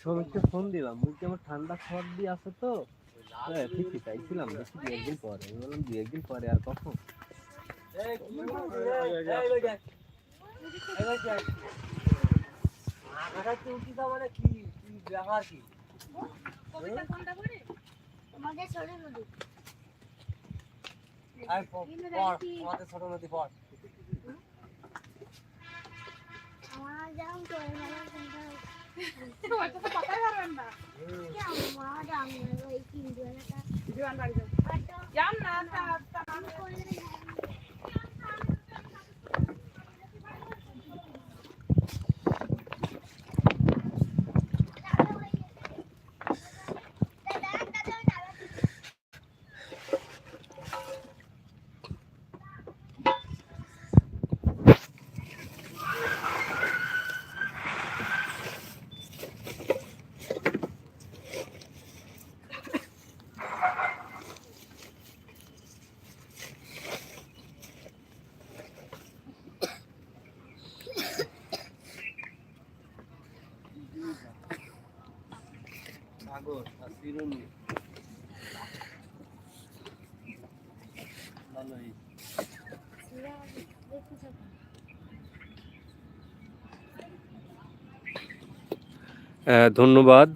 শ্রমিককে ফোন দিলাম। বলছি আমার ঠান্ডা সর্দি আছে তো। হ্যাঁ ঠিকই, চাইছিলাম দেখি দু একদিন পরে। আমি বললাম দু একদিন পরে আর কখন? ছোট নদী ওই তিন জনটা ধন্যবাদ।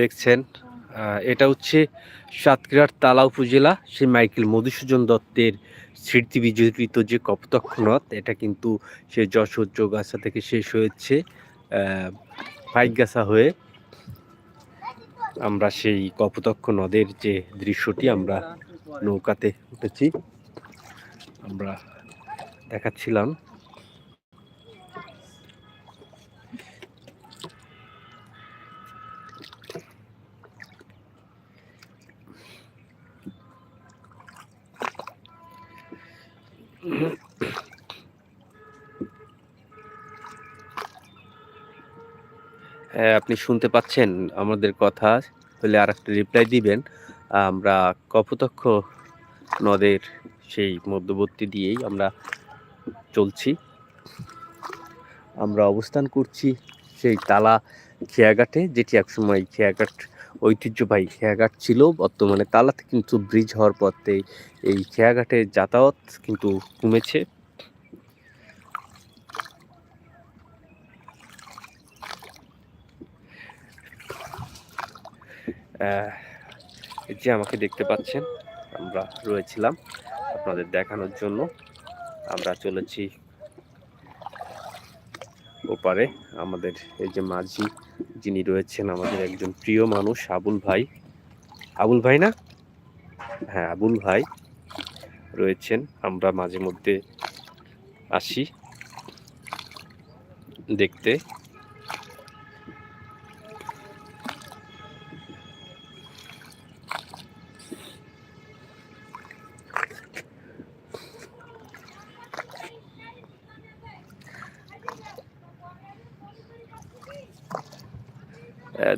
দেখছেন এটা হচ্ছে সাতক্ষীরার তালা উপজেলা, সেই মাইকেল মধুসূদন দত্তের স্মৃতি বিজড়িত যে কপোতক্ষ এটা কিন্তু সে যশোর চৌগাছা থেকে শেষ হয়েছে। পাইকগাছা হয়ে আমরা সেই কপোতক্ষ নদের যে দৃশ্যটি আমরা নৌকাতে উঠেছি আমরা দেখাচ্ছিলাম। হ্যাঁ আপনি শুনতে পাচ্ছেন আমাদের কথা, হলে আর একটা রিপ্লাই দিবেন। আমরা কপোতক্ষ নদের সেই মধ্যবর্তী দিয়েই আমরা চলছি। আমরা অবস্থান করছি সেই তালা খেয়াঘাটে, যেটি একসময় খেয়াঘাট, ঐতিহ্যবাহী খেয়াঘাট ছিল। বর্তমানে তালাতে কিন্তু ব্রিজ হওয়ার পথে এই খেয়াঘাটের যাতায়াত কিন্তু কমেছে। যে আমাকে দেখতে পাচ্ছেন, আমরা রয়েছিলাম আপনাদের দেখানোর জন্য। আমরা চলেছি ওপারে। আমাদের এই যে মাঝি, যিনি রয়েছেন আমাদের একজন প্রিয় মানুষ, আবুল ভাই। আবুল ভাই না? হ্যাঁ আবুল ভাই রয়েছেন। আমরা মাঝে মধ্যে আসি দেখতে।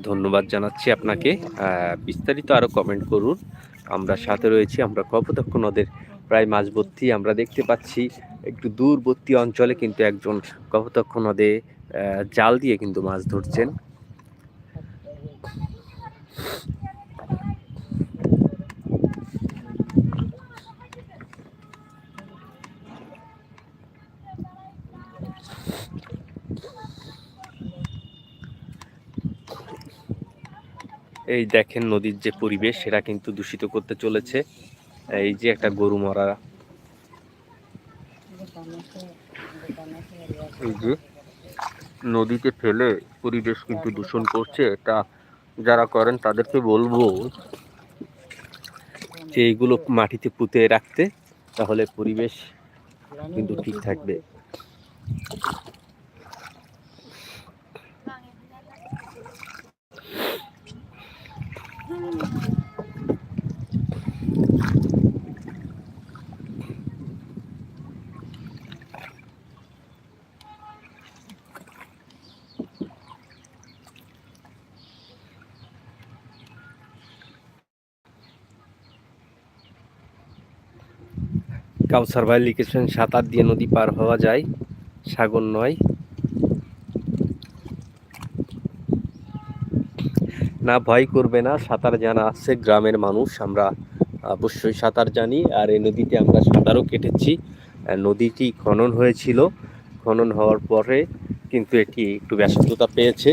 ধন্যবাদ জানাচ্ছি আপনাকে। বিস্তারিত আরও কমেন্ট করুন। আমরা সাথে রয়েছি, আমরা কপোতক্ষ নদের প্রায় মাঝবর্তী। আমরা দেখতে পাচ্ছি একটু দূরবর্তী অঞ্চলে কিন্তু একজন কপোতক্ষ নদে জাল দিয়ে কিন্তু মাছ ধরছেন। এই দেখেন নদীর যে পরিবেশ, সেটা কিন্তু দূষিত করতে চলেছে। এই যে একটা গরু মরা। এই যে নদীতে ফেলে পরিবেশ কিন্তু দূষণ করছে, এটা যারা করেন তাদেরকে বলব যে এইগুলো মাটিতে পুঁতে রাখতে, তাহলে পরিবেশ কিন্তু ঠিক থাকবে। কাউসার ভাই লিখেছেন সাঁতার দিয়ে নদী পার হওয়া যায়, সাগর নয়। না ভয় করবে না, সাঁতার জানা আছে, গ্রামের মানুষ, আমরা অবশ্যই সাঁতার জানি, আর এই নদীতে আমরা সাঁতারও কেটেছি। নদীটি খনন হয়েছিল, খনন হওয়ার পরে কিন্তু এটি একটু ব্যস্ততা পেয়েছে।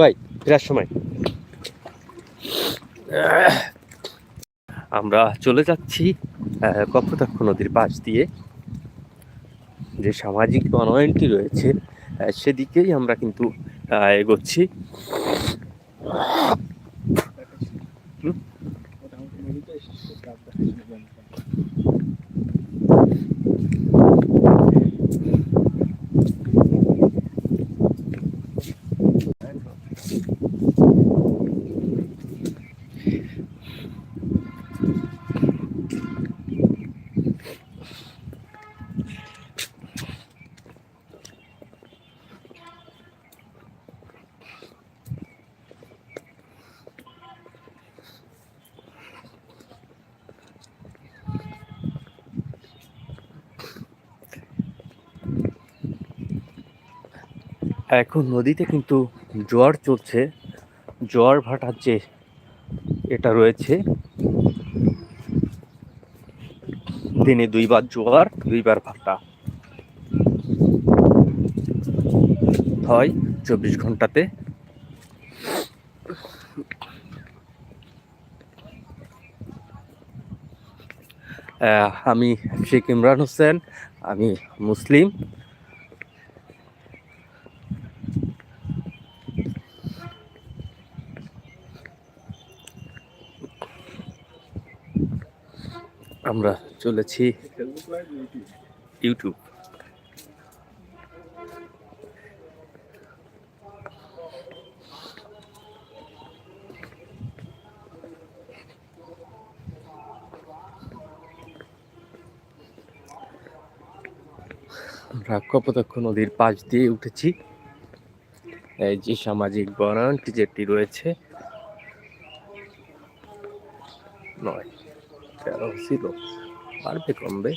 ভাই, ফেরার সময়। আমরা চলে যাচ্ছি কপোতাক্ষ নদীর পাশ দিয়ে। যে সামাজিক বনায়নটি রয়েছে সেদিকেই আমরা কিন্তু এগোচ্ছি। এখন নদীতে কিন্তু জোয়ার চলছে। জোয়ার ভাটার যে এটা রয়েছে, দিনে দুইবার জোয়ার, দুইবার ভাটা। হয় চব্বিশ ঘন্টাতে। আমি শেখ ইমরান হোসেন, আমি মুসলিম। আমরা চলেছি ইউটিউব আমরা কপোতাক্ষ নদীর পাশ দিয়ে উঠেছি। এই যে সামাজিক বনায়নটি যেটি রয়েছে নয় তেরো ছিল। পারবে কমবে।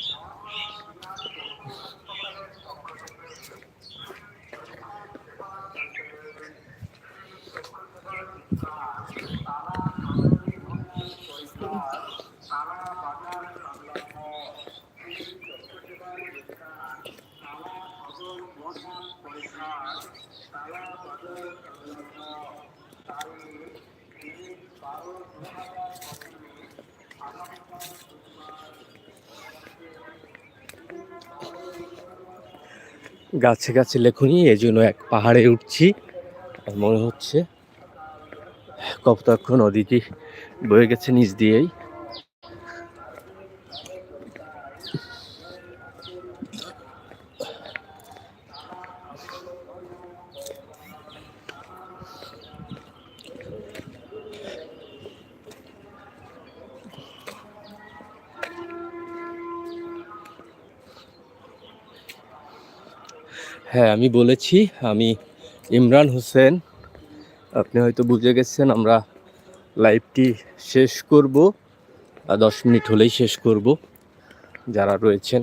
গাছে গাছে লেখুনি, এই জন্য এক পাহাড়ে উঠছি। আর মনে হচ্ছে কপ্তাক্ষ নদীটি বয়ে গেছে নিচ দিয়েই। হ্যাঁ আমি বলেছি, আমি ইমরান হোসেন। আপনি হয়তো বুঝে গেছেন, আমরা লাইভটি শেষ করব দশ মিনিট হলেই শেষ করব, যারা রয়েছেন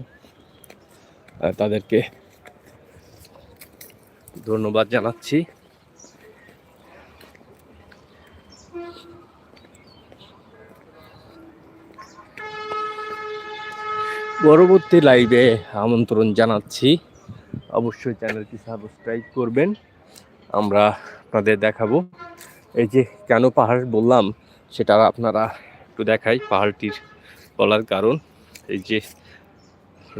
তাদেরকে ধন্যবাদ জানাচ্ছি। পরবর্তী লাইভে আমন্ত্রণ জানাচ্ছি। অবশ্যই চ্যানেলটি সাবস্ক্রাইব করবেন। আমরা আপনাদের দেখাবো। এই যে কেন পাহাড় বললাম, সেটা আপনারা একটু দেখাই পাহাড়টির বলার কারণ। এই যে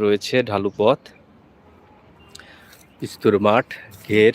রয়েছে ঢালু পথ স্তূর মাঠ, ঘের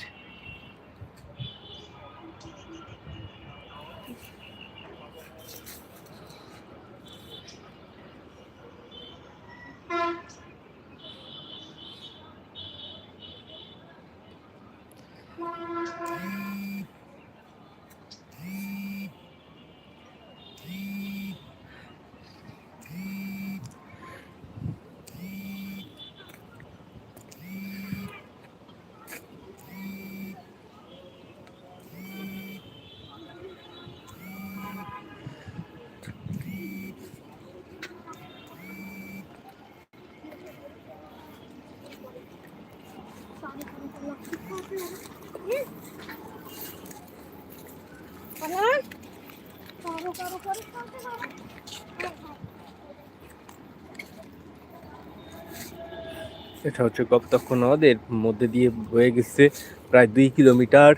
এটা হচ্ছে কপতক্ষ নদ এর মধ্যে দিয়ে বয়ে গেছে প্রায় দুই কিলোমিটার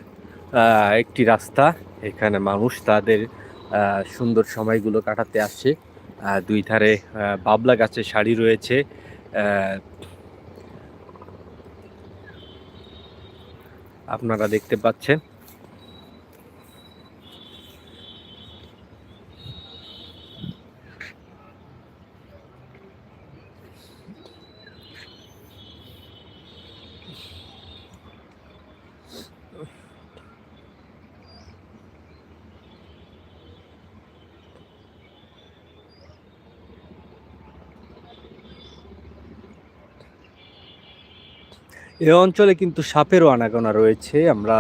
একটি রাস্তা। এখানে মানুষ তাদের সুন্দর সময়গুলো কাটাতে আসে। আহ, দুই ধারে বাবলা গাছের শাড়ি রয়েছে। আপনারা দেখতে পাচ্ছেন এ অঞ্চলে কিন্তু সাপেরও আনাগোনা রয়েছে। আমরা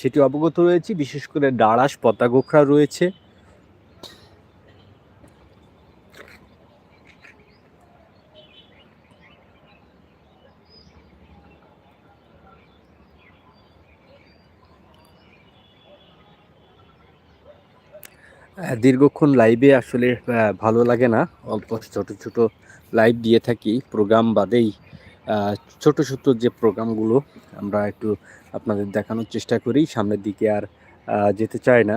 সেটি অবগত রয়েছি। বিশেষ করে ডাড়াস, পদ্মা গোখরা রয়েছে। দীর্ঘক্ষণ লাইভে আসলে ভালো লাগে না। অল্প ছোট ছোট লাইভ দিয়ে থাকি। প্রোগ্রাম বাদেই ছোট ছোট যে প্রোগ্রামগুলো আমরা একটু আপনাদের দেখানোর চেষ্টা করি, সামনের দিকে আর যেতে চাই না।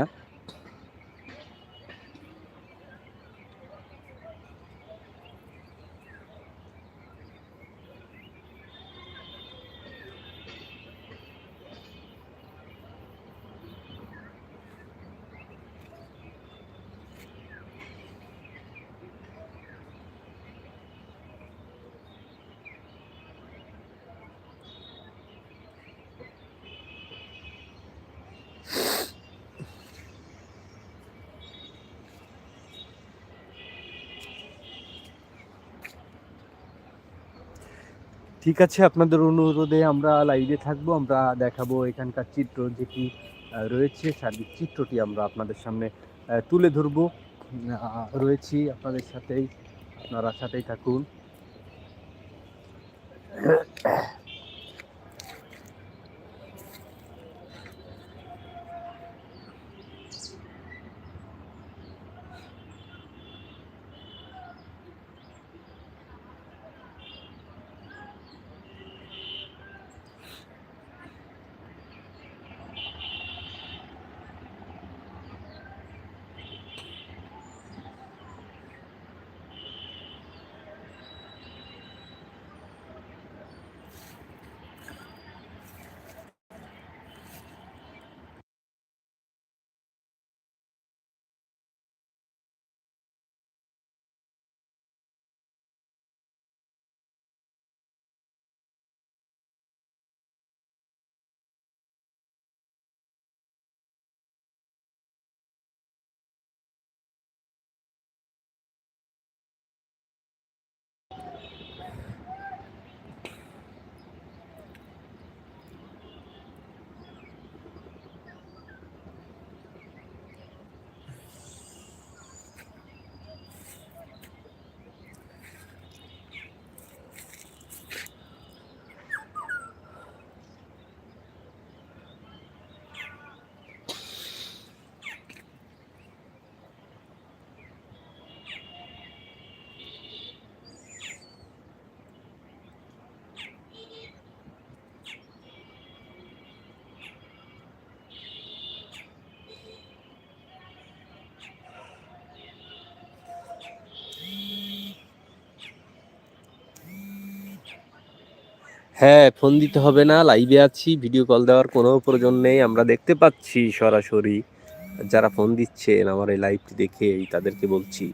ঠিক আছে, আপনাদের অনুরোধে আমরা লাইভে থাকব, আমরা দেখাবো এখানকার চিত্র যেটি রয়েছে, সার্বিক চিত্রটি আমরা আপনাদের সামনে তুলে ধরব। রয়েছি আপনাদের সাথেই, আপনারা সাথেই থাকুন। হ্যাঁ ফোন দিতে হবে না লাইভে আছি ভিডিও কল দেওয়ার কোনো প্রয়োজন নেই। আমরা দেখতে পাচ্ছি সরাসরি। যারা ফোন দিচ্ছেন, আমার এই লাইভটি দেখে তাদেরকে বলছি।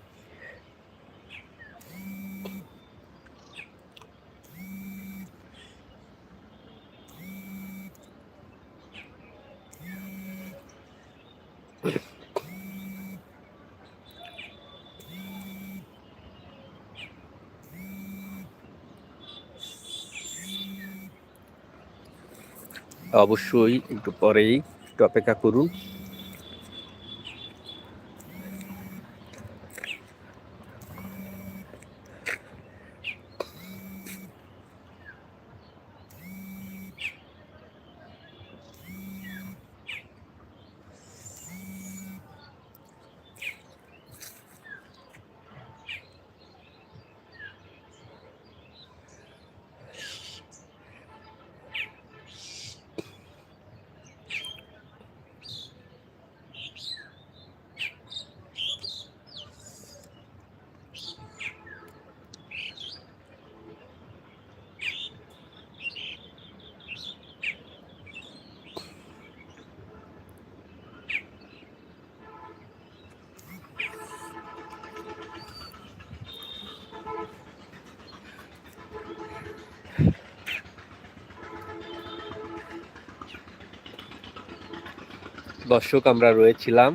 অবশ্যই একটু পরেই একটু অপেক্ষা করুন। দর্শক, আমরা রয়েছিলাম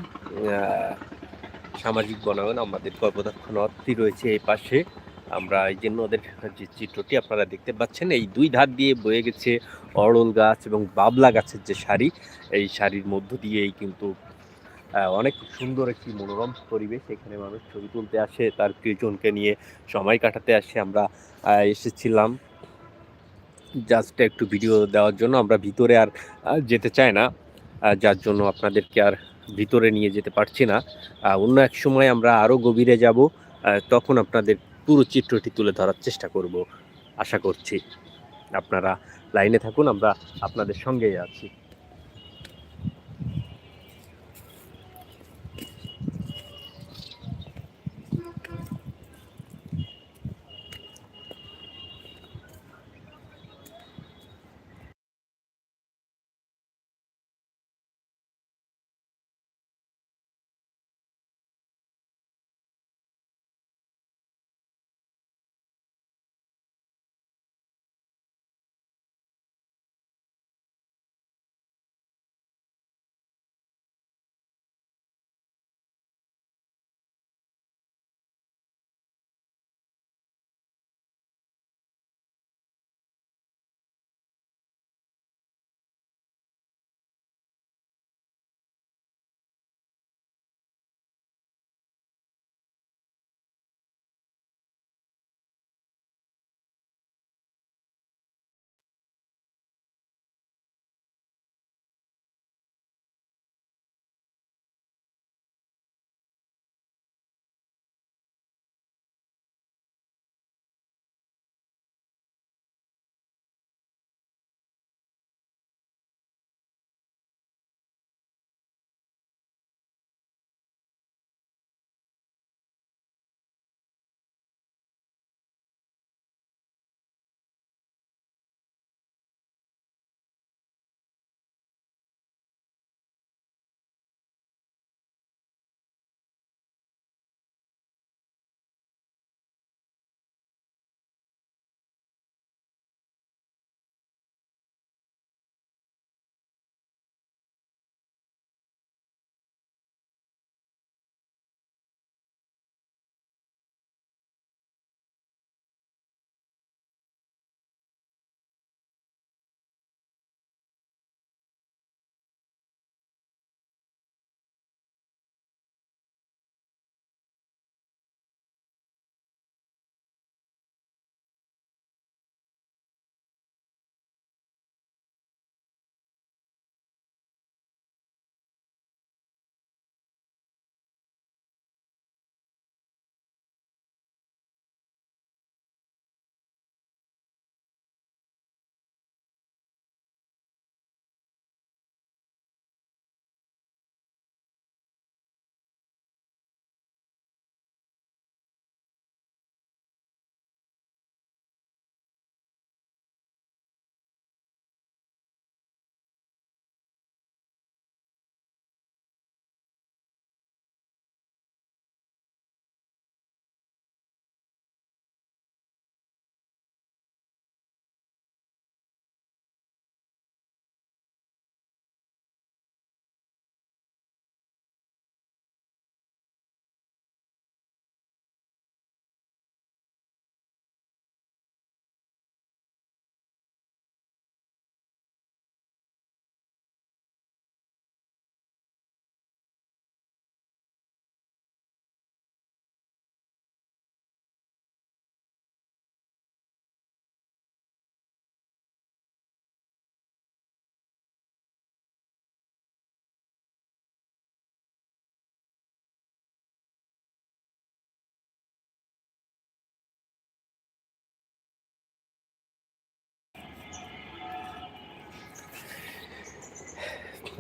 সামাজিক বনায়ন, আমাদের কর্পদক্ষ নদটি রয়েছে এই পাশে। আমরা এই যে নদের যে চিত্রটি আপনারা দেখতে পাচ্ছেন, এই দুই ধার দিয়ে বয়ে গেছে অরল গাছ এবং বাবলা গাছের যে শাড়ি এই শাড়ির মধ্য দিয়েই কিন্তু অনেক সুন্দর একটি মনোরম পরিবেশ এখানে মানুষ ছবি তুলতে আসে, তার প্রিয়জনকে নিয়ে সময় কাটাতে আসে। আমরা এসেছিলাম জাস্ট একটু ভিডিও দেওয়ার জন্য, আমরা ভিতরে আর যেতে চাই না। যার জন্য আপনাদেরকে আর ভিতরে নিয়ে যেতে পারছি না। অন্য এক সময় আমরা আরও গভীরে যাব তখন আপনাদের পুরো চিত্রটি তুলে ধরার চেষ্টা করব। আশা করছি আপনারা লাইনে থাকুন, আমরা আপনাদের সঙ্গেই আছি।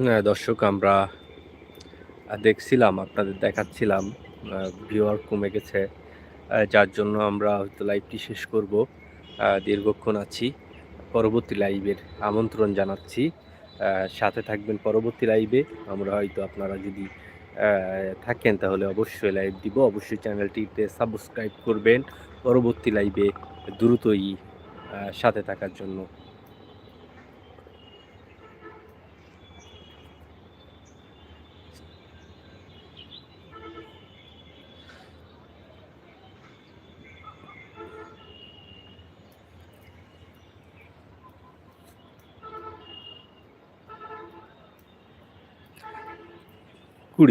দর্শক, আমরা দেখছিলাম, আপনাদের দেখাচ্ছিলাম ভিউয়ার কমে গেছে যার জন্য আমরা হয়তো লাইভটি শেষ করব দীর্ঘক্ষণ আছি, পরবর্তী লাইভের আমন্ত্রণ জানাচ্ছি সাথে থাকবেন পরবর্তী লাইভে আমরা হয়তো আপনারা যদি থাকেন তাহলে অবশ্যই লাইভ দিব, অবশ্যই চ্যানেলটিতে সাবস্ক্রাইব করবেন, পরবর্তী লাইভে দ্রুতই সাথে থাকার জন্য।